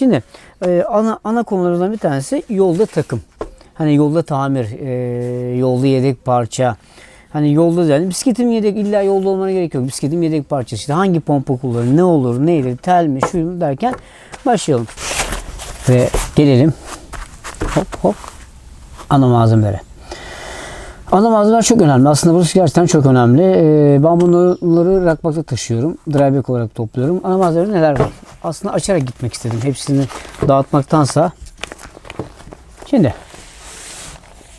Şimdi e, ana ana konularından bir tanesi yolda takım. Hani yolda tamir, e, yolda yedek parça. Hani yolda yani bisikletim yedek illa yolda olmana gerek yok. Bisikletim yedek parçası. İşte hangi pompa kullanır, ne olur, neydi, tel mi, şu mu derken başlayalım. Ve gelelim hop hop ana malzemelere. Ana malzemeler çok önemli. Aslında burası gerçekten çok önemli. Ee, ben bunları rakmakta taşıyorum. Dryback olarak topluyorum. Ana malzemeler neler var? Aslında açarak gitmek istedim. Hepsini dağıtmaktansa. Şimdi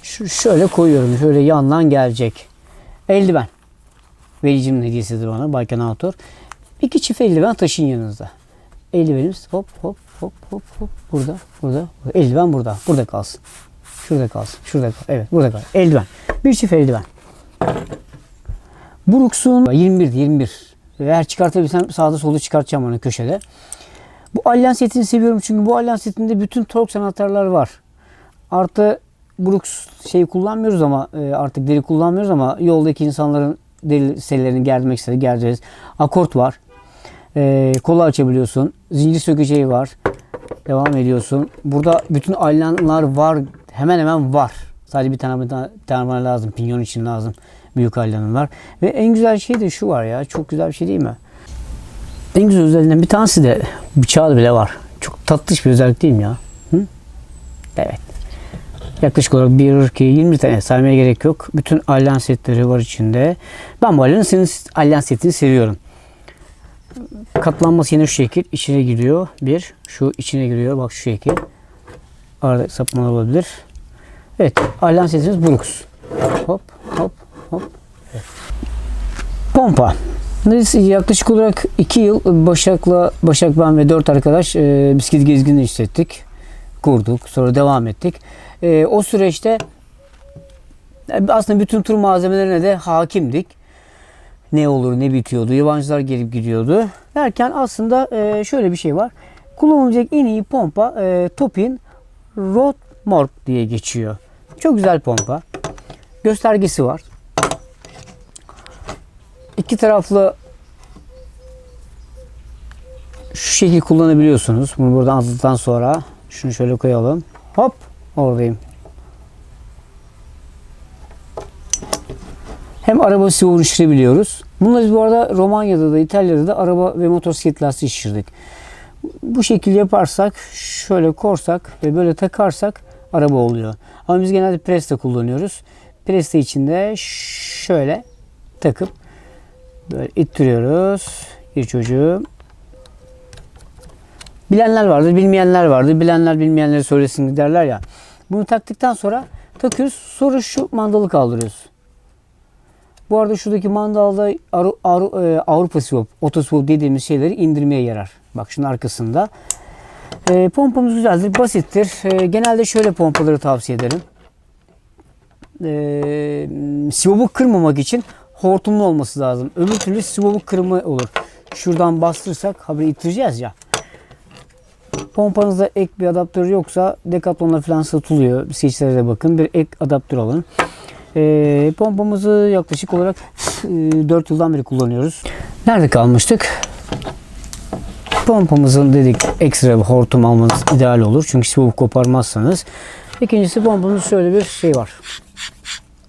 şu şöyle koyuyorum. Şöyle yandan gelecek. Eldiven. Vericimin hediyesidir bana. Baykan Outdoor. İki çift eldiven taşın yanınızda. Eldivenimiz hop hop hop hop hop. Burada. burada. Eldiven burada. Burada kalsın. Şurada kalsın. Şurada kalsın. Evet burada kalsın. Eldiven. Bir çift eldiven. Brooks'un 21 21. Eğer çıkartabilsem sağda solda çıkartacağım onu köşede. Bu Allianz setini seviyorum çünkü bu Allianz setinde bütün tork anahtarlar var. Artı Brooks şeyi kullanmıyoruz ama e, artık deri kullanmıyoruz ama yoldaki insanların deri serilerini gerdirmek istedi gerdiririz. Akort var. E, kola açabiliyorsun. Zincir sökeceği var. Devam ediyorsun. Burada bütün aylanlar var. Hemen hemen var. Sadece bir tane bir tane, bir tane lazım. Pinyon için lazım. Büyük aylanım var. Ve en güzel şey de şu var ya. Çok güzel bir şey değil mi? En güzel özelliğinden bir tanesi de bıçağı bile var. Çok tatlış bir özellik değil mi ya? Hı? Evet. Yaklaşık olarak 1, 2, 20 tane saymaya gerek yok. Bütün alyan setleri var içinde. Ben bu senin alyan setini seviyorum. Katlanması yine şu şekil. içine giriyor. Bir. Şu içine giriyor. Bak şu şekil. Arada sapmalar olabilir. Evet. Alyan setimiz Brooks. Hop hop Pompa. Biz yaklaşık olarak 2 yıl Başak'la, Başak ben ve 4 arkadaş e, bisiklet gezgini işlettik. Kurduk. Sonra devam ettik. E, o süreçte e, aslında bütün tur malzemelerine de hakimdik. Ne olur ne bitiyordu. Yabancılar gelip gidiyordu. Derken aslında e, şöyle bir şey var. Kullanılacak en iyi pompa e, Topin Road Morg diye geçiyor. Çok güzel pompa. Göstergesi var. İki taraflı şu şekil kullanabiliyorsunuz. Bunu buradan attıktan sonra şunu şöyle koyalım. Hop oradayım. Hem araba sivur şişirebiliyoruz. Bunları biz bu arada Romanya'da da İtalya'da da araba ve motosiklet lastiği şişirdik. Bu şekil yaparsak şöyle korsak ve böyle takarsak araba oluyor. Ama biz genelde Presta kullanıyoruz. Presta içinde şöyle takıp böyle ittiriyoruz. Bir çocuğu. Bilenler vardır, bilmeyenler vardır. Bilenler bilmeyenleri söylesin derler ya. Bunu taktıktan sonra takıyoruz. Sonra şu mandalı kaldırıyoruz. Bu arada şuradaki mandalda e, Avrupa Swap, Otoswap dediğimiz şeyleri indirmeye yarar. Bak şunun arkasında. E, pompamız güzeldir, basittir. E, genelde şöyle pompaları tavsiye ederim. E, swap'ı kırmamak için hortumlu olması lazım. Öbür türlü swap'ı kırma olur. Şuradan bastırırsak haberi ittireceğiz ya. Pompanızda ek bir adaptör yoksa Decathlon'da falan satılıyor. Seçilere bakın. Bir ek adaptör alın. E, pompamızı yaklaşık olarak e, 4 yıldan beri kullanıyoruz. Nerede kalmıştık? Pompamızın dedik ekstra bir hortum almanız ideal olur. Çünkü sıvı koparmazsanız. İkincisi pompamızın şöyle bir şey var.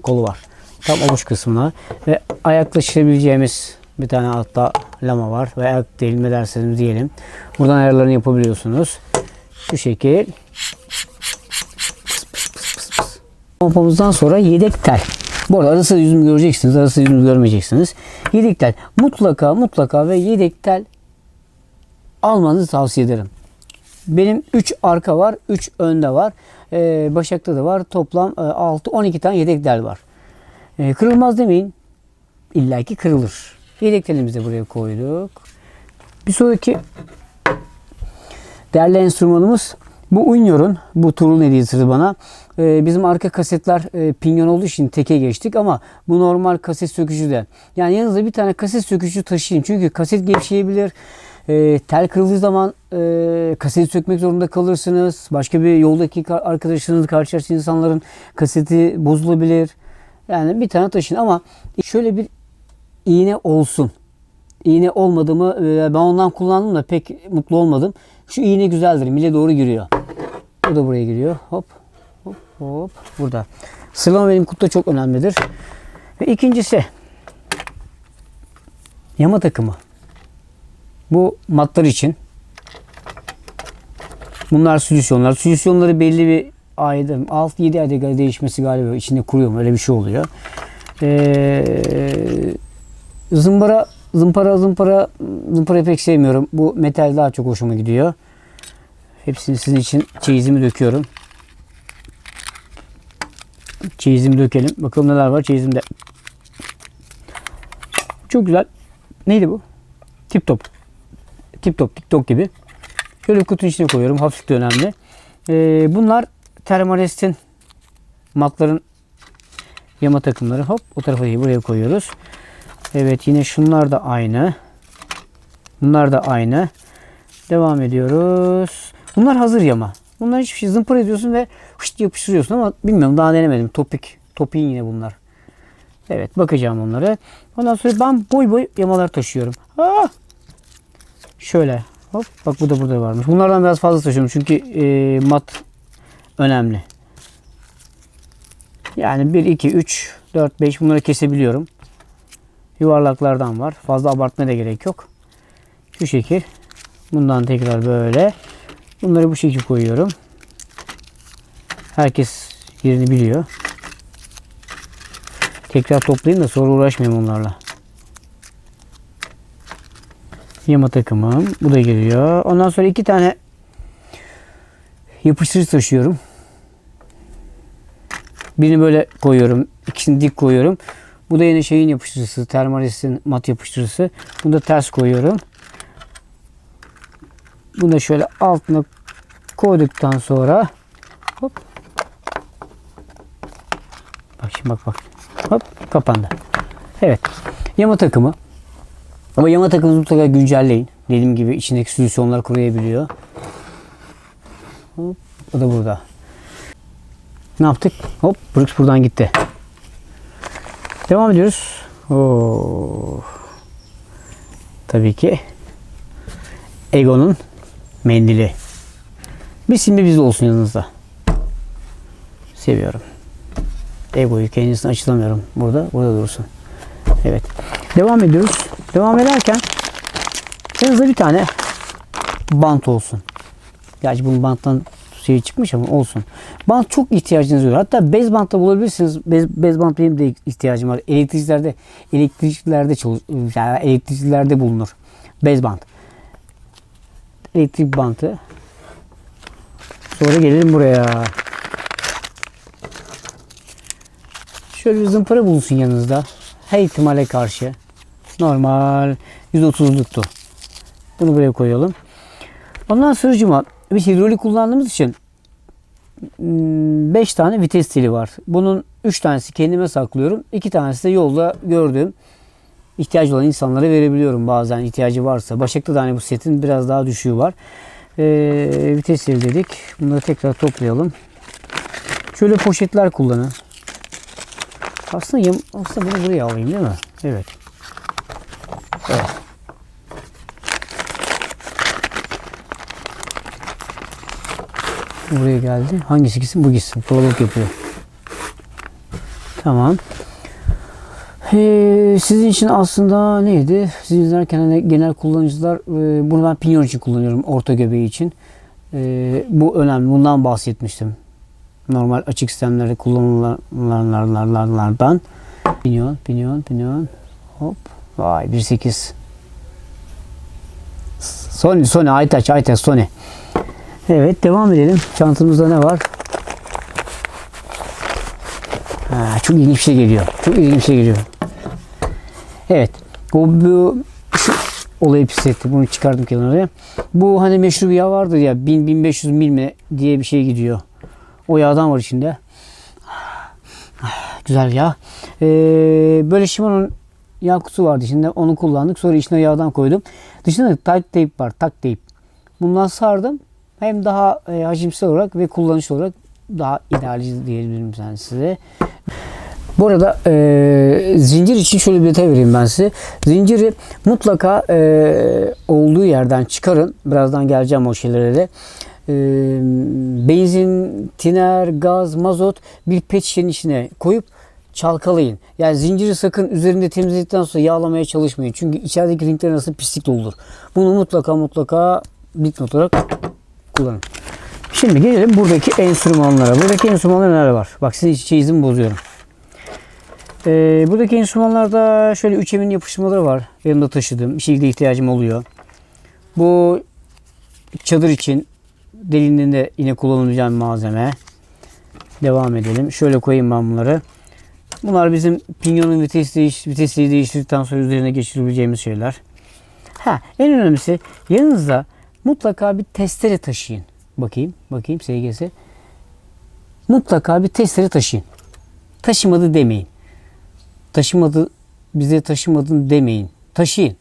Kolu var. Tam avuç kısmına ve ayaklaşabileceğimiz bir tane altta lama var ve ayak değilme derseniz diyelim. Buradan ayarlarını yapabiliyorsunuz. Şu şekil. Pompamızdan sonra yedek tel. Bu arada arası yüzümü göreceksiniz, arası yüzümü görmeyeceksiniz. Yedek tel. Mutlaka mutlaka ve yedek tel almanızı tavsiye ederim. Benim 3 arka var, 3 önde var. Ee, Başak'ta da var. Toplam 6-12 tane yedek tel var. Ee, kırılmaz demeyin. İlla ki kırılır. Yedek telimizi de buraya koyduk. Bir sonraki değerli enstrümanımız bu Unyor'un, bu Turul hediyesidir bana. Ee, bizim arka kasetler e, pinyon olduğu için teke geçtik ama bu normal kaset sökücü de. Yani yanınızda bir tane kaset sökücü taşıyın. Çünkü kaset gevşeyebilir. E, tel kırıldığı zaman e, kaseti sökmek zorunda kalırsınız. Başka bir yoldaki ka- arkadaşlarınız, karşılaştığınız insanların kaseti bozulabilir. Yani bir tane taşıyın ama şöyle bir iğne olsun. İğne olmadığımı e, ben ondan kullandım da pek mutlu olmadım. Şu iğne güzeldir. Mile doğru giriyor. Bu da buraya giriyor. Hop hop hop. Burada. Sıralama benim kutuda çok önemlidir. Ve ikincisi yama takımı. Bu matlar için. Bunlar solüsyonlar. Solüsyonları belli bir ayda 6-7 ayda göre değişmesi galiba içinde kuruyor mu? Öyle bir şey oluyor. Ee, zımbara zımpara zımpara zımparayı pek sevmiyorum. Bu metal daha çok hoşuma gidiyor. Hepsini sizin için çeyizimi döküyorum. Çeyizimi dökelim. Bakalım neler var çeyizimde. Çok güzel. Neydi bu? Tip top. Tip top, TikTok gibi. Şöyle bir kutunun içine koyuyorum. Hafif de önemli. Ee, bunlar Thermalest'in matların yama takımları. Hop o tarafa değil buraya koyuyoruz. Evet yine şunlar da aynı. Bunlar da aynı. Devam ediyoruz. Bunlar hazır yama. Bunlar hiçbir şey zımpara ediyorsun ve hışt yapıştırıyorsun ama bilmiyorum daha denemedim. Topik. Topiğin yine bunlar. Evet bakacağım onlara. Ondan sonra ben boy boy yamalar taşıyorum. Ah! Şöyle. Hop bak bu da burada varmış. Bunlardan biraz fazla taşıyorum çünkü e, mat önemli. Yani 1, 2, 3, 4, 5 bunları kesebiliyorum. Yuvarlaklardan var. Fazla abartmaya da gerek yok. Şu şekil. Bundan tekrar böyle. Bunları bu şekilde koyuyorum. Herkes yerini biliyor. Tekrar toplayayım da sonra uğraşmayayım onlarla. Yama takımım. Bu da geliyor. Ondan sonra iki tane yapıştırıcı taşıyorum. Birini böyle koyuyorum. ikisini dik koyuyorum. Bu da yine şeyin yapıştırıcısı. Termalis'in mat yapıştırıcısı. Bunu da ters koyuyorum. Bunu da şöyle altına koyduktan sonra hop bak şimdi bak bak hop kapandı. Evet. Yama takımı. Ama yama takımını mutlaka güncelleyin. Dediğim gibi içindeki solüsyonlar kuruyabiliyor. Hop, o da burada. Ne yaptık? Hop, Brooks buradan gitti. Devam ediyoruz. Oo. Tabii ki Ego'nun mendili. Bir simli biz olsun yanınızda. Seviyorum. Ego'yu kendisine açılamıyorum. Burada, burada dursun. Evet. Devam ediyoruz. Devam ederken yanınızda bir tane bant olsun. Gerçi bunun banttan şey çıkmış ama olsun. Bant çok ihtiyacınız olur. Hatta bez bant da bulabilirsiniz. Bez, bez bant benim de ihtiyacım var. Elektrikçilerde elektrikçilerde çalış, yani elektrikçilerde bulunur. Bez bant. Elektrik bantı. Sonra gelelim buraya. Şöyle bir zımpara bulunsun yanınızda. Her ihtimale karşı. Normal. 130'luktu. Bunu buraya koyalım. Ondan sonra biz hidrolik kullandığımız için 5 tane vites teli var. Bunun 3 tanesi kendime saklıyorum. 2 tanesi de yolda gördüğüm ihtiyacı olan insanlara verebiliyorum bazen ihtiyacı varsa. Başak'ta da hani bu setin biraz daha düşüğü var. Ee, vites teli dedik. Bunları tekrar toplayalım. Şöyle poşetler kullanın. Aslında, aslında bunu buraya alayım değil mi? Evet. Evet. Buraya geldi. Hangisi gitsin? Bu gitsin. Kalabalık yapıyor. Tamam. Ee, sizin için aslında neydi? Siz izlerken hani genel kullanıcılar e, bunu ben pinyon için kullanıyorum. Orta göbeği için. E, bu önemli. Bundan bahsetmiştim. Normal açık sistemlerde kullanılanlardan. Pinyon, pinyon, pinyon. Hop. Vay 1.8. Sony, Sony, Aytaç, Aytaç, Sony. Evet devam edelim. Çantamızda ne var? Ha, çok ilginç bir şey geliyor. Çok ilginç bir şey geliyor. Evet. Bu, bu olayı pis etti. Bunu çıkardım kenara. Bu hani meşhur bir yağ vardır ya 1000-1500 mil mi diye bir şey gidiyor. O yağdan var içinde. Güzel yağ. Ee, böyle Shimano'nun yağ kutusu vardı içinde. Onu kullandık. Sonra içine yağdan koydum. Dışında da tight tape var. Tak tape. Bundan sardım. Hem daha e, hacimsel olarak ve kullanışlı olarak daha idealci diyebilirim ben size. Bu arada e, zincir için şöyle bir detay vereyim ben size. Zinciri mutlaka e, olduğu yerden çıkarın. Birazdan geleceğim o şeylere de. E, benzin, tiner, gaz, mazot bir pet şişenin içine koyup çalkalayın. Yani zinciri sakın üzerinde temizledikten sonra yağlamaya çalışmayın. Çünkü içerideki ringler arasında pislik doludur. Bunu mutlaka mutlaka dipnot olarak kullanın. Şimdi gelelim buradaki enstrümanlara. Buradaki enstrümanlar neler var? Bak sizin iç çeyizimi bozuyorum. Ee, buradaki enstrümanlarda şöyle üç emin yapıştırmaları var. Yanımda taşıdığım. Bir şekilde ihtiyacım oluyor. Bu çadır için derinliğinde yine kullanabileceğim malzeme. Devam edelim. Şöyle koyayım ben bunları. Bunlar bizim pinyonun vites değiş, vitesliği değiştirdikten sonra üzerine geçirebileceğimiz şeyler. Ha, en önemlisi yanınızda mutlaka bir testere taşıyın. Bakayım, bakayım SGS. Mutlaka bir testere taşıyın. Taşımadı demeyin. Taşımadı, bize taşımadın demeyin. Taşıyın.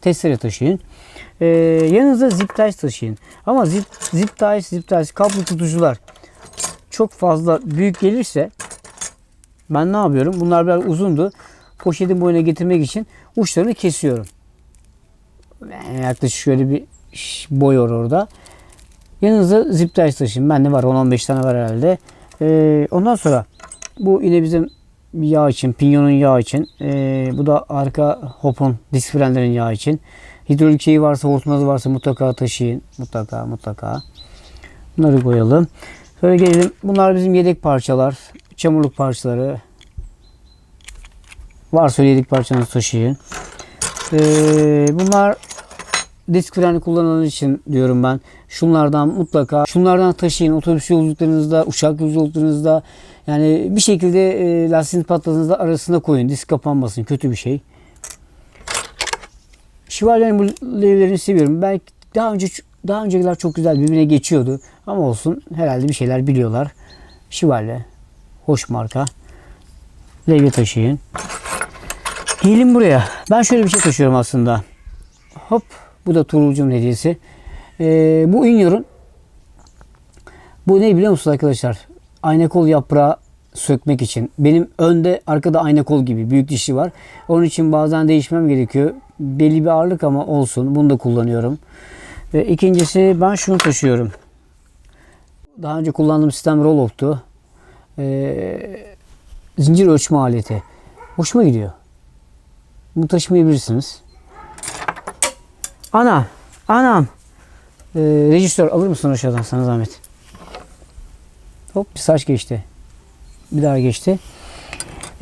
Testere taşıyın. Ee, yanınızda zip ties taşıyın. Ama zip, zip ties, zip ties, kablo tutucular çok fazla büyük gelirse ben ne yapıyorum? Bunlar biraz uzundu. Poşetin boyuna getirmek için uçlarını kesiyorum. Yani yaklaşık şöyle bir ş- boy var orada. Yanınızda zip ties taşıyın. Bende var 10-15 tane var herhalde. Ee, ondan sonra bu yine bizim yağ için, pinyonun yağı için. Ee, bu da arka hopun, disk frenlerin yağı için. Hidrolik şeyi varsa, hortumları varsa mutlaka taşıyın. Mutlaka, mutlaka. Bunları koyalım. Sonra gelelim. Bunlar bizim yedek parçalar. Çamurluk parçaları. Varsa yedek parçanızı taşıyın. Ee, bunlar disk freni kullananlar için diyorum ben. Şunlardan mutlaka şunlardan taşıyın. Otobüs yolculuklarınızda, uçak yolculuklarınızda yani bir şekilde e, lastiğiniz patladığınızda arasına koyun. Disk kapanmasın. Kötü bir şey. Şivalyenin bu levlerini seviyorum. Belki daha önce daha öncekiler çok güzel birbirine geçiyordu. Ama olsun herhalde bir şeyler biliyorlar. Şivalye. Hoş marka. Levye taşıyın. Gelin buraya. Ben şöyle bir şey taşıyorum aslında. Hop. Bu da Tuğrul'cum hediyesi. Ee, bu Inyor'un bu ne biliyor musunuz arkadaşlar? Ayna kol yaprağı sökmek için. Benim önde arkada ayna kol gibi büyük dişi var. Onun için bazen değişmem gerekiyor. Belli bir ağırlık ama olsun. Bunu da kullanıyorum. Ve ikincisi ben şunu taşıyorum. Daha önce kullandığım sistem Rollock'tu. Ee, zincir ölçme aleti. Hoşuma gidiyor. Bunu taşımayabilirsiniz. Ana, anam. Ee, rejistör alır mısın aşağıdan sana zahmet? Hop bir saç geçti. Bir daha geçti.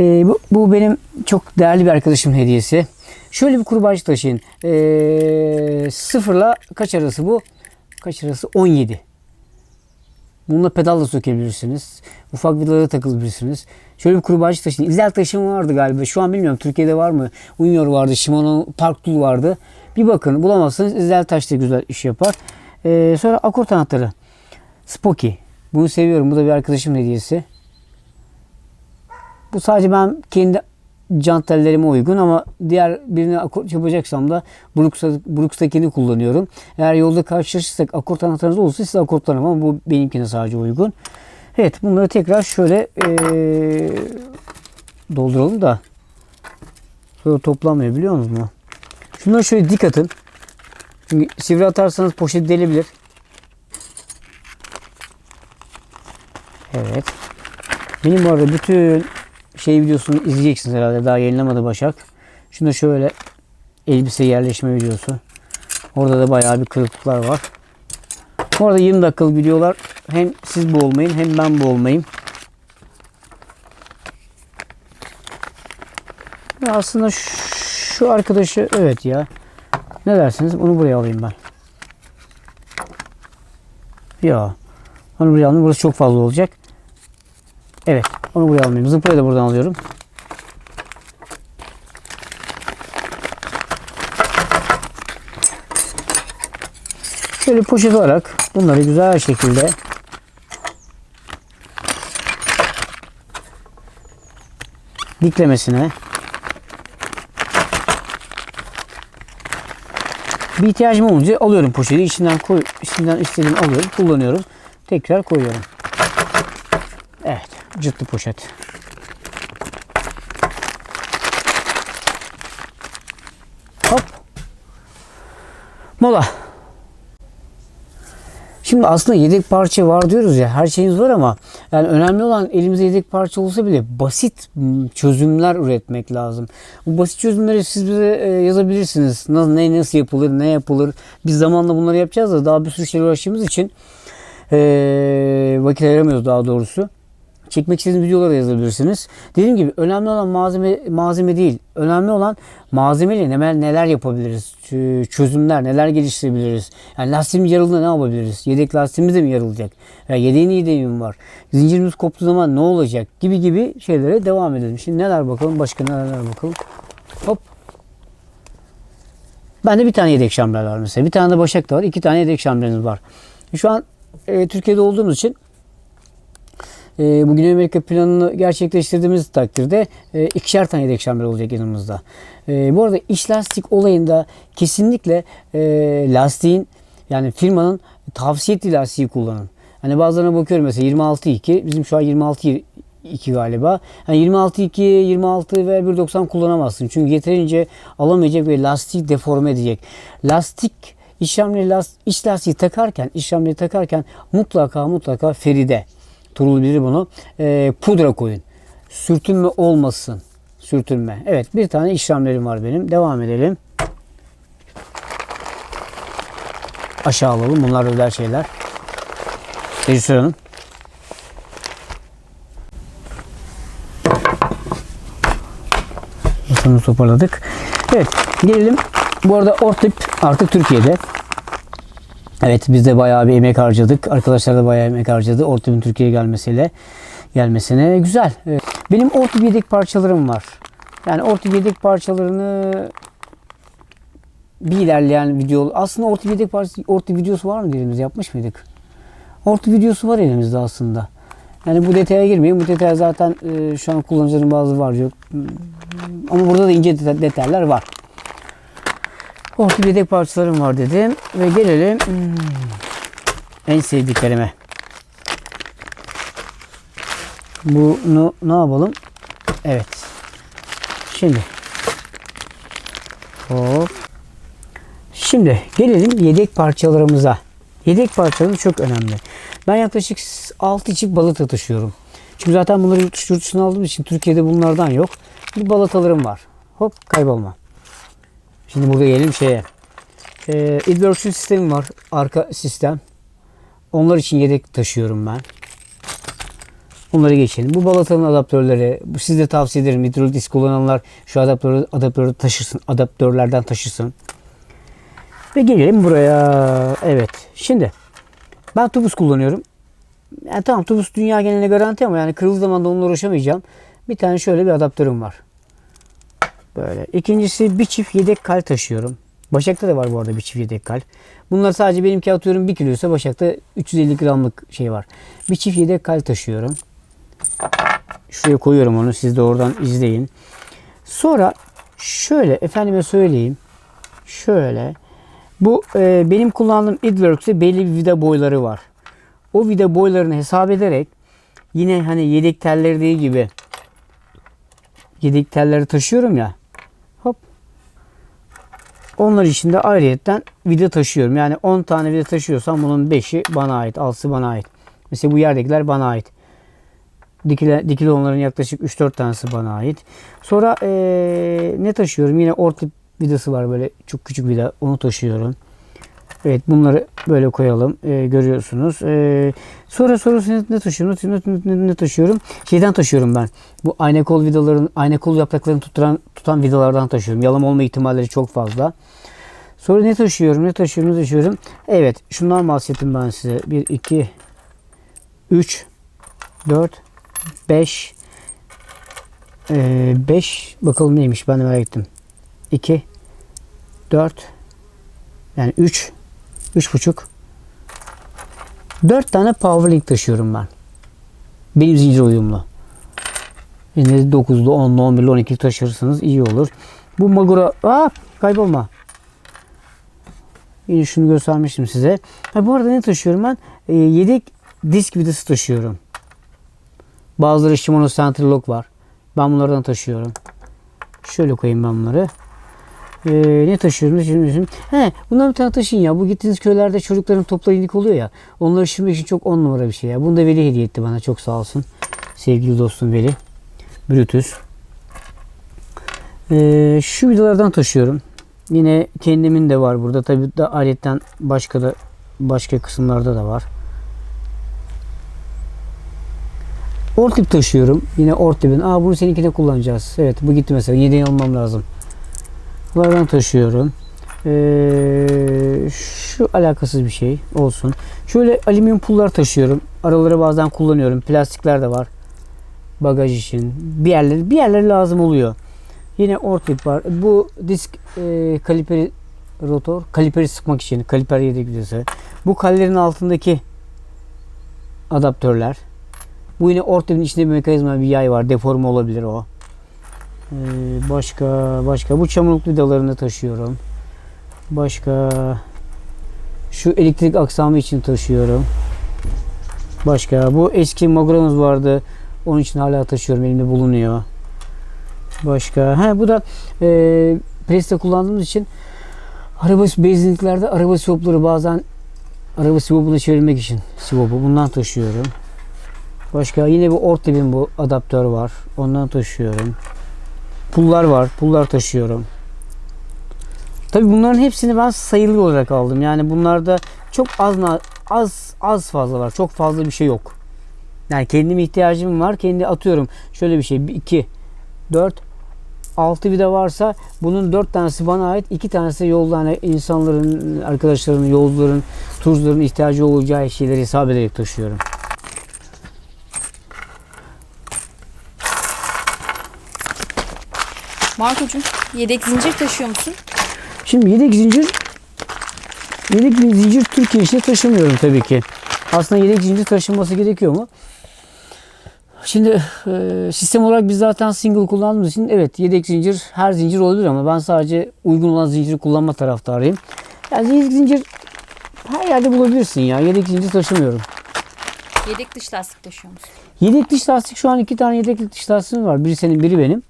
Ee, bu, bu benim çok değerli bir arkadaşımın hediyesi. Şöyle bir kurbağacık taşıyın. Ee, sıfırla kaç arası bu? Kaç arası? 17. Bununla pedal da sökebilirsiniz. Ufak vidalara takılabilirsiniz. Şöyle bir kurbağacık taşıyın. İzel taşıma vardı galiba. Şu an bilmiyorum. Türkiye'de var mı? Unior vardı. Shimano Park Tool vardı. Bir bakın. Bulamazsanız İzel taş da güzel iş yapar. Ee, sonra akort anahtarı. Spoky. Bunu seviyorum. Bu da bir arkadaşımın hediyesi. Bu sadece ben kendi jant tellerime uygun ama diğer birine akort yapacaksam da Brooks, Brooks'takini kullanıyorum. Eğer yolda karşılaşırsak akort anahtarınız olursa size akortlarım ama bu benimkine sadece uygun. Evet bunları tekrar şöyle eee, dolduralım da sonra toplanmıyor biliyor musunuz mu? Şunları şöyle dik atın. Çünkü sivri atarsanız poşet delebilir. Evet. Benim bu arada bütün şey videosunu izleyeceksiniz herhalde. Daha yayınlamadı Başak. Şunda şöyle elbise yerleşme videosu. Orada da bayağı bir kırıklıklar var. Bu arada 20 dakikalık videolar hem siz boğulmayın hem ben boğulmayayım. Ya aslında şu, şu arkadaşı evet ya. Ne dersiniz? Onu buraya alayım ben. Ya. Onu buraya alayım. Burası çok fazla olacak. Evet. Onu buraya almayayım. Zıpayı da buradan alıyorum. Şöyle poşet olarak bunları güzel şekilde diklemesine Bir ihtiyacım olunca alıyorum poşeti. içinden koy, içinden istediğimi alıyorum. Kullanıyorum. Tekrar koyuyorum. Evet. Cıtlı poşet. Hop. Mola. Şimdi aslında yedek parça var diyoruz ya. Her şeyimiz var ama yani önemli olan elimizde yedek parça olsa bile basit çözümler üretmek lazım. Bu basit çözümleri siz bize e, yazabilirsiniz. Nasıl, ne nasıl yapılır, ne yapılır. Biz zamanla bunları yapacağız da daha bir sürü şeyle uğraştığımız için e, vakit ayıramıyoruz daha doğrusu. Çekmek istediğiniz videoları da yazabilirsiniz. Dediğim gibi önemli olan malzeme malzeme değil. Önemli olan malzemeyle neler, neler yapabiliriz? Çözümler, neler geliştirebiliriz? Yani lastiğimiz yarıldığında ne yapabiliriz? Yedek lastiğimiz de mi yarılacak? Ya yedeğin yedeği mi var? Zincirimiz koptuğu zaman ne olacak? Gibi gibi şeylere devam edelim. Şimdi neler bakalım? Başka neler bakalım? Hop. Bende bir tane yedek şamber var mesela. Bir tane de başak da var. İki tane yedek şamberimiz var. Şu an e, Türkiye'de olduğumuz için e, bu Güney Amerika planını gerçekleştirdiğimiz takdirde e, ikişer tane yedek şamber olacak yanımızda. E, bu arada iç lastik olayında kesinlikle e, lastiğin yani firmanın tavsiye ettiği lastiği kullanın. Hani bazılarına bakıyorum mesela 26.2 bizim şu an 26 2 galiba. Yani 26 2 26 ve 1.90 kullanamazsın. Çünkü yeterince alamayacak ve lastik deforme edecek. Lastik işlemli last, iç lastiği takarken, işlemli takarken mutlaka mutlaka Feride Turul bilir bunu. e, pudra koyun. Sürtünme olmasın. Sürtünme. Evet bir tane işlemlerim var benim. Devam edelim. Aşağı alalım. Bunlar özel şeyler. Rejisör Hanım. Sonunu toparladık. Evet gelelim. Bu arada Ortip artık Türkiye'de. Evet biz de bayağı bir emek harcadık. Arkadaşlar da bayağı emek harcadı. Ortip'in Türkiye'ye gelmesiyle gelmesine güzel. Benim Ortip yedek parçalarım var. Yani Ortip yedek parçalarını bir ilerleyen video aslında Ortip yedek parçası Ortip videosu var mı elimizde yapmış mıydık? Ortip videosu var elimizde aslında. Yani bu detaya girmeyeyim. Bu detay zaten e, şu an kullanıcıların bazı var yok. Ama burada da ince deta- detaylar var. Orta yedek parçalarım var dedim. Ve gelelim hmm, en sevdiklerime. Bunu ne yapalım? Evet. Şimdi. Hop. Şimdi gelelim yedek parçalarımıza. Yedek parçalarım çok önemli. Ben yaklaşık 6 çift balata taşıyorum. Çünkü zaten bunları yurt dışı- yurt dışından aldığım için Türkiye'de bunlardan yok. Bir balatalarım var. Hop kaybolma. Şimdi burada gelelim şeye. Ee, Idworks'ün sistemi var. Arka sistem. Onlar için yedek taşıyorum ben. Onları geçelim. Bu balatanın adaptörleri. Bu size tavsiye ederim. Hidrolik disk kullananlar şu adaptörü, adaptörü taşısın. Adaptörlerden taşısın. Ve gelelim buraya. Evet. Şimdi ben tubus kullanıyorum. Yani tamam tubus dünya geneline garanti ama yani kırıldığı zaman da onunla uğraşamayacağım. Bir tane şöyle bir adaptörüm var. Böyle. İkincisi bir çift yedek kal taşıyorum. Başak'ta da var bu arada bir çift yedek kal. Bunlar sadece benimki atıyorum 1 kiloysa Başak'ta 350 gramlık şey var. Bir çift yedek kal taşıyorum. Şuraya koyuyorum onu. Siz de oradan izleyin. Sonra şöyle efendime söyleyeyim. Şöyle. Bu e, benim kullandığım Idworks'e belli bir vida boyları var. O vida boylarını hesap ederek yine hani yedek telleri gibi yedek telleri taşıyorum ya. Onlar için de ayrıyetten vida taşıyorum. Yani 10 tane vida taşıyorsam bunun 5'i bana ait. 6'sı bana ait. Mesela bu yerdekiler bana ait. Dikili, dikili onların yaklaşık 3-4 tanesi bana ait. Sonra ee, ne taşıyorum? Yine orta vidası var böyle çok küçük vida. Onu taşıyorum. Evet bunları böyle koyalım. Ee, görüyorsunuz. Ee, sonra sonrası ne, ne taşıyorum? Ne, ne, ne taşıyorum? Şeyden taşıyorum ben. Bu ayna kol vidaların, ayna kol yapraklarını tutan, tutan vidalardan taşıyorum. Yalama olma ihtimalleri çok fazla. Sonra ne taşıyorum? Ne taşıyorum? Ne taşıyorum? Evet. Şundan bahsettim ben size. 1, 2, 3, 4, 5, 5 bakalım neymiş ben de merak ettim. 2, 4, yani 3, Üç buçuk. Dört tane Powerlink taşıyorum ben. Benim zincir uyumlu. Yine 9'lu, 10'lu, 11'li, 12'li taşırsanız iyi olur. Bu Magura... Aa, kaybolma. Yine şunu göstermiştim size. Ha, bu arada ne taşıyorum ben? E, yedek disk vidası taşıyorum. Bazıları Shimano Central Lock var. Ben bunlardan taşıyorum. Şöyle koyayım ben bunları. Ee, ne taşıyorum? Ne taşıyorum? He, bundan bir tane taşıyın ya. Bu gittiğiniz köylerde çocukların topla iyilik oluyor ya. Onları şişirmek için çok on numara bir şey ya. Bunu da Veli hediye etti bana. Çok sağ olsun. Sevgili dostum Veli. Brutus. Ee, şu vidalardan taşıyorum. Yine kendimin de var burada. Tabi da aletten başka da başka kısımlarda da var. Ortip taşıyorum. Yine ortipin. Aa bunu seninkine kullanacağız. Evet bu gitti mesela. Yedeğini almam lazım. Bunlardan taşıyorum. Ee, şu alakasız bir şey olsun. Şöyle alüminyum pullar taşıyorum. Araları bazen kullanıyorum. Plastikler de var. Bagaj için. Bir yerleri bir yerleri lazım oluyor. Yine ortip var. Bu disk e, kaliperi rotor kaliperi sıkmak için kaliper yedek vidası. Bu kallerin altındaki adaptörler. Bu yine ortipin içinde bir mekanizma bir yay var. Deforme olabilir o. Ee, başka başka bu çamurluk vidalarını taşıyorum. Başka şu elektrik aksamı için taşıyorum. Başka bu eski Magronuz vardı. Onun için hala taşıyorum. Elimde bulunuyor. Başka ha bu da e, preste kullandığımız için araba benzinliklerde araba sivopları bazen araba sivopunu çevirmek için sivopu bundan taşıyorum. Başka yine bir ortebin bu adaptör var. Ondan taşıyorum. Pullar var. Pullar taşıyorum. Tabi bunların hepsini ben sayılı olarak aldım. Yani bunlarda çok az az az fazla var. Çok fazla bir şey yok. Yani kendim ihtiyacım var. Kendi atıyorum. Şöyle bir şey. 2 4 6 vida varsa bunun 4 tanesi bana ait. 2 tanesi yolda hani insanların, arkadaşların, yolcuların, turcuların ihtiyacı olacağı şeyleri hesap ederek taşıyorum. Markocuğum yedek zincir taşıyor musun? Şimdi yedek zincir yedek zincir Türkiye içinde taşımıyorum tabii ki. Aslında yedek zincir taşınması gerekiyor mu? Şimdi e, sistem olarak biz zaten single kullandığımız için evet yedek zincir her zincir olabilir ama ben sadece uygun olan zinciri kullanma taraftarıyım. Yani yedek zincir her yerde bulabilirsin ya. Yedek zincir taşımıyorum. Yedek dış lastik taşıyor musun? Yedek diş lastik şu an iki tane yedek diş lastiğim var. Biri senin biri benim.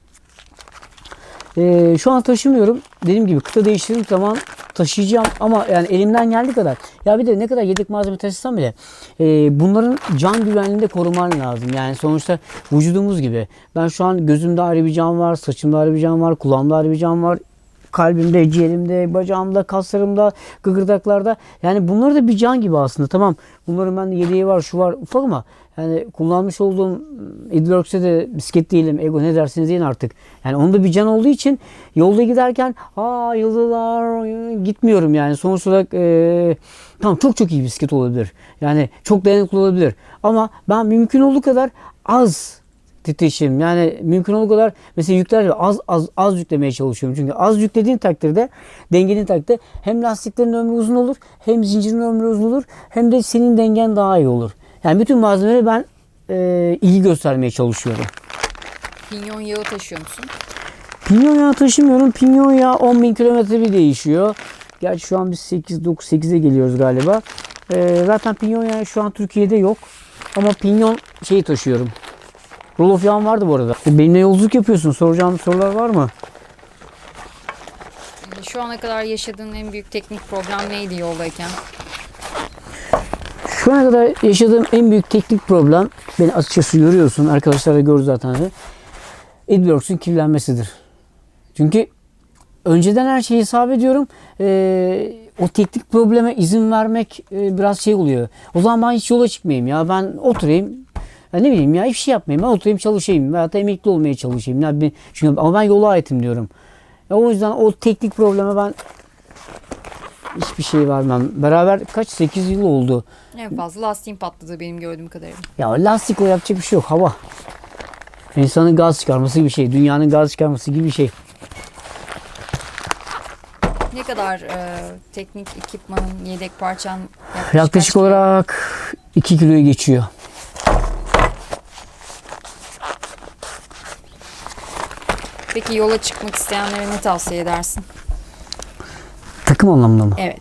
Ee, şu an taşımıyorum. Dediğim gibi kıta değiştirdiğim zaman taşıyacağım ama yani elimden geldiği kadar. Ya bir de ne kadar yedek malzeme taşısam bile e, bunların can güvenliğini de koruman lazım. Yani sonuçta vücudumuz gibi. Ben şu an gözümde ayrı bir can var, saçımda ayrı bir can var, kulağımda ayrı bir can var. Kalbimde, ciğerimde, bacağımda, kaslarımda, gıgırdaklarda. Yani bunlar da bir can gibi aslında. Tamam bunların bende yedeği var, şu var ufak ama yani kullanmış olduğum Edworks'e de bisiklet değilim, ego ne dersiniz deyin artık. Yani onda bir can olduğu için yolda giderken aa yıldılar gitmiyorum yani. Sonuç olarak e, tamam çok çok iyi bisiklet olabilir. Yani çok dayanıklı olabilir. Ama ben mümkün olduğu kadar az titreşim yani mümkün olduğu kadar mesela yükler az az az yüklemeye çalışıyorum. Çünkü az yüklediğin takdirde dengenin takdirde hem lastiklerin ömrü uzun olur hem zincirin ömrü uzun olur hem de senin dengen daha iyi olur. Yani bütün malzemeleri ben e, ilgi göstermeye çalışıyorum. Pinyon yağı taşıyor musun? Pinyon yağı taşımıyorum. Pinyon yağı 10 bin kilometre bir değişiyor. Gerçi şu an biz 8, 9, 8'e geliyoruz galiba. E, zaten pinyon yağı şu an Türkiye'de yok. Ama pinyon şeyi taşıyorum. Rolof yağım vardı bu arada. E, Benimle yolculuk yapıyorsun. Soracağım sorular var mı? Şu ana kadar yaşadığın en büyük teknik problem neydi yoldayken? Şu ana kadar yaşadığım en büyük teknik problem beni açıkçası görüyorsun. Arkadaşlar da gördü zaten. de, Edworks'ün kirlenmesidir. Çünkü önceden her şeyi hesap ediyorum. Ee, o teknik probleme izin vermek e, biraz şey oluyor. O zaman ben hiç yola çıkmayayım ya. Ben oturayım. Ya ne bileyim ya hiçbir şey yapmayayım. Ben oturayım çalışayım. Veyahut da emekli olmaya çalışayım. Ya ben, çünkü, ama ben yola aitim diyorum. Ya o yüzden o teknik probleme ben hiçbir şey vermem. Beraber kaç 8 yıl oldu. En fazla lastiğin patladı benim gördüğüm kadarıyla. Ya lastik o yapacak bir şey yok. Hava. İnsanın gaz çıkarması gibi bir şey. Dünyanın gaz çıkarması gibi bir şey. Ne kadar e, teknik ekipmanın, yedek parçan yaklaşık, Yaklaşık olarak 2 kiloyu geçiyor. Peki yola çıkmak isteyenlere ne tavsiye edersin? Takım anlamında mı? Evet.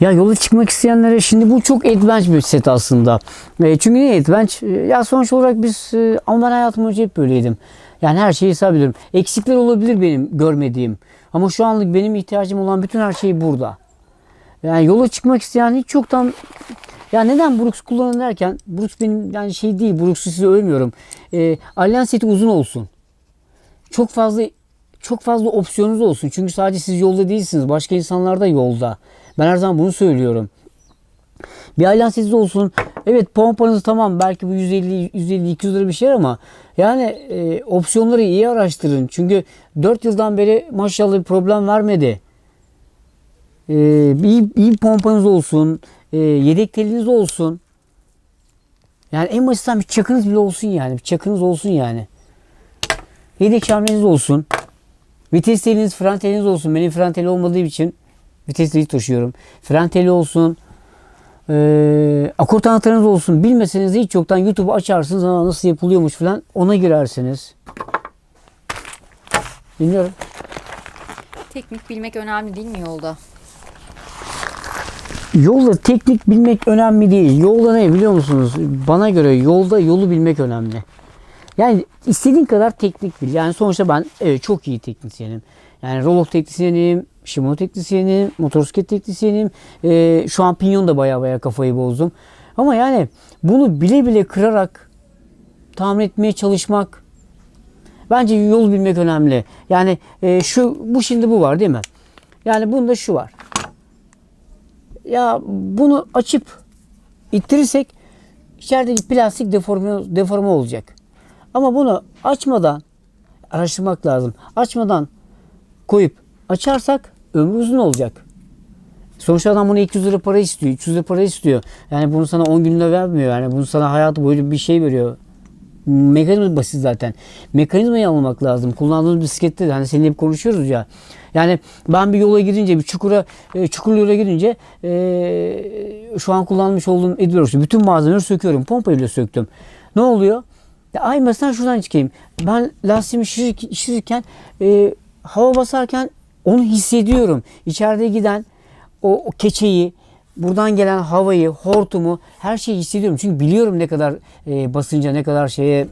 Ya yola çıkmak isteyenlere şimdi bu çok adventure bir set aslında. E, çünkü niye adventure? E, Ya sonuç olarak biz e, ama ben hayatım önce hep böyleydim. Yani her şeyi hesap ediyorum. Eksikler olabilir benim görmediğim. Ama şu anlık benim ihtiyacım olan bütün her şey burada. Yani yola çıkmak isteyen hiç çoktan ya neden Brooks kullanın derken Brooks benim yani şey değil Brooks'u size övmüyorum. Ee, Allianz seti uzun olsun. Çok fazla çok fazla opsiyonunuz olsun. Çünkü sadece siz yolda değilsiniz. Başka insanlar da yolda. Ben her zaman bunu söylüyorum. Bir Allianz seti olsun. Evet pompanız tamam belki bu 150 150 200 lira bir şey ama yani e, opsiyonları iyi araştırın. Çünkü 4 yıldan beri maşallah bir problem vermedi. E, iyi, iyi pompanız olsun. E, yedek teliniz olsun. Yani en basitten bir çakınız bile olsun yani. Bir çakınız olsun yani. Yedek şamreniz olsun. Vites teliniz, fren teliniz olsun. Benim fren teli olmadığı için vites teli taşıyorum. Fren teli olsun. Ee, akort anahtarınız olsun. Bilmeseniz de hiç yoktan YouTube'u açarsınız. Aa, nasıl yapılıyormuş falan. Ona girersiniz. Bilmiyorum. Teknik bilmek önemli değil mi yolda? Yolda teknik bilmek önemli değil. Yolda ne biliyor musunuz? Bana göre yolda yolu bilmek önemli. Yani istediğin kadar teknik bil. Yani sonuçta ben evet çok iyi teknisyenim. Yani Rolok teknisyenim, Shimano teknisyenim, motosiklet teknisyenim. Ee, şu an pinyon da baya baya kafayı bozdum. Ama yani bunu bile bile kırarak tahmin etmeye çalışmak bence yol bilmek önemli. Yani e, şu bu şimdi bu var değil mi? Yani bunda şu var ya bunu açıp ittirirsek içerideki plastik deforme, deforme olacak. Ama bunu açmadan araştırmak lazım. Açmadan koyup açarsak ömrü uzun olacak. Sonuçta adam bunu 200 lira para istiyor, 300 lira para istiyor. Yani bunu sana 10 günde vermiyor. Yani bunu sana hayatı boyunca bir şey veriyor. Mekanizma basit zaten. Mekanizmayı almak lazım. Kullandığımız bisiklette de hani seninle hep konuşuyoruz ya. Yani ben bir yola girince, bir çukura, e, çukurlu yola girince e, şu an kullanmış olduğum Edwards'ı bütün malzemeleri söküyorum. Pompa ile söktüm. Ne oluyor? Ay mesela şuradan çıkayım. Ben lastiğimi şişirirken, şişirirken e, hava basarken onu hissediyorum. İçeride giden o, o keçeyi, buradan gelen havayı, hortumu her şeyi hissediyorum. Çünkü biliyorum ne kadar e, basınca, ne kadar şeye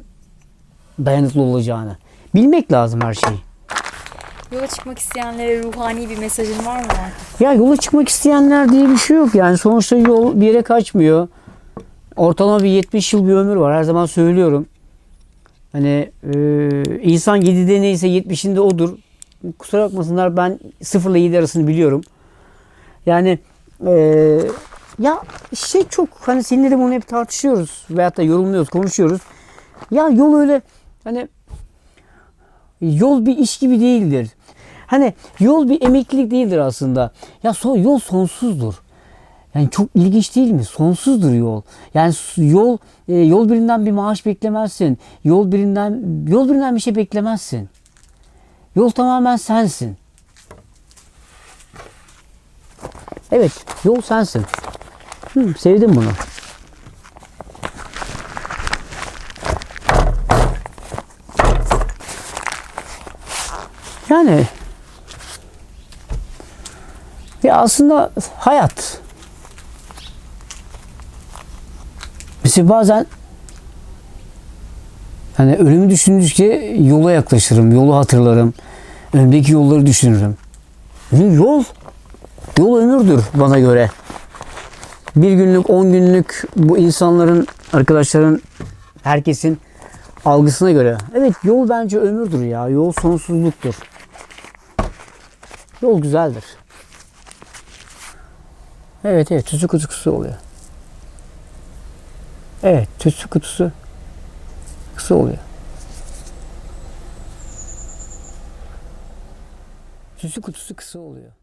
dayanıklı olacağını. Bilmek lazım her şeyi. Yola çıkmak isteyenlere ruhani bir mesajın var mı? Ya yola çıkmak isteyenler diye bir şey yok. Yani sonuçta yol bir yere kaçmıyor. Ortalama bir 70 yıl bir ömür var. Her zaman söylüyorum. Hani e, insan 7'de neyse 70'inde odur. Kusura bakmasınlar ben 0 ile 7 arasını biliyorum. Yani e, ya şey çok hani seninle de bunu hep tartışıyoruz veyahut da yorumluyoruz, konuşuyoruz. Ya yol öyle hani yol bir iş gibi değildir. Hani yol bir emeklilik değildir aslında. Ya so, yol sonsuzdur. Yani çok ilginç değil mi? Sonsuzdur yol. Yani yol e, yol birinden bir maaş beklemezsin. Yol birinden yol birinden bir şey beklemezsin. Yol tamamen sensin. Evet, yol sensin. Hı, sevdim bunu. Yani ya aslında hayat. Mesela bazen hani ölümü düşündükçe yola yaklaşırım, yolu hatırlarım. Önümdeki yolları düşünürüm. Yol, yol ömürdür bana göre. Bir günlük, on günlük bu insanların, arkadaşların, herkesin algısına göre. Evet yol bence ömürdür ya. Yol sonsuzluktur. Yol güzeldir. Evet evet tütsü kutusu oluyor. Evet tütsü kutusu kısa oluyor. Tütsü kutusu kısa oluyor.